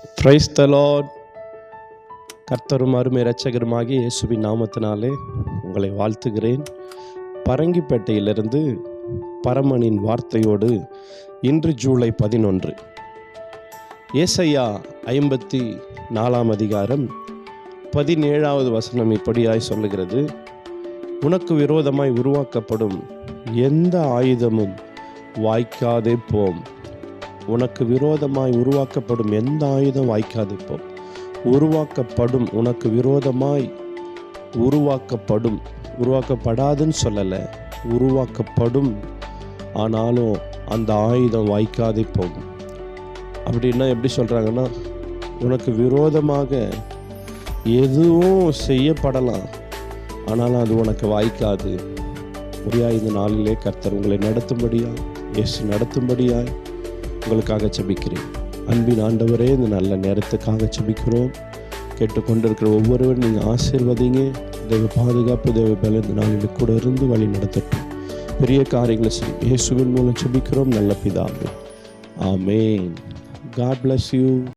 Price கர்த்தரும் அருமை இரட்சகருமாகி இயேசுவின் நாமத்தினாலே உங்களை வாழ்த்துகிறேன். பரங்கிப்பேட்டையிலிருந்து பரமனின் வார்த்தையோடு இன்று ஜூலை பதினொன்று. ஏசையா ஐம்பத்தி நாலாம் அதிகாரம் பதினேழாவது வசனம் இப்படியாய் சொல்லுகிறது. உனக்கு விரோதமாய் உருவாக்கப்படும் எந்த ஆயுதமும் வாய்க்காதே போம். உனக்கு விரோதமாய் உருவாக்கப்படும் எந்த ஆயுதம் வாய்க்காது போம் உருவாக்கப்படும் உனக்கு விரோதமாய் உருவாக்கப்படும். உருவாக்கப்படாதுன்னு சொல்லலை. உருவாக்கப்படும். ஆனாலும் அந்த ஆயுதம் வாய்க்காதே போகும் அப்படின்னா எப்படி சொல்கிறாங்கன்னா உனக்கு விரோதமாக எதுவும் செய்யப்படலாம். ஆனாலும் அது உனக்கு வாய்க்காது. முடியா இந்த நாளிலே கர்த்தர் உங்களை நடத்தும்படியா இயேசு நடத்தும்படியாய் உங்களுக்காக செபிக்கிறேன் அன்பின் ஆண்டவரே இந்த நல்ல நேரத்துக்காக செபிக்கிறோம் கேட்டுக்கொண்டிருக்கிற ஒவ்வொருவரும் நீங்கள் ஆசீர்வதிங்க. தேவ பாதுகாப்பு தேவ பல இந்த நாளில் கூட இருந்து வழி நடத்தட்டும். பெரிய காரியங்களை செய்யும் இயேசுவின் மூலம் செபிக்கிறோம் நல்ல பிதாவே. ஆமேன். God bless you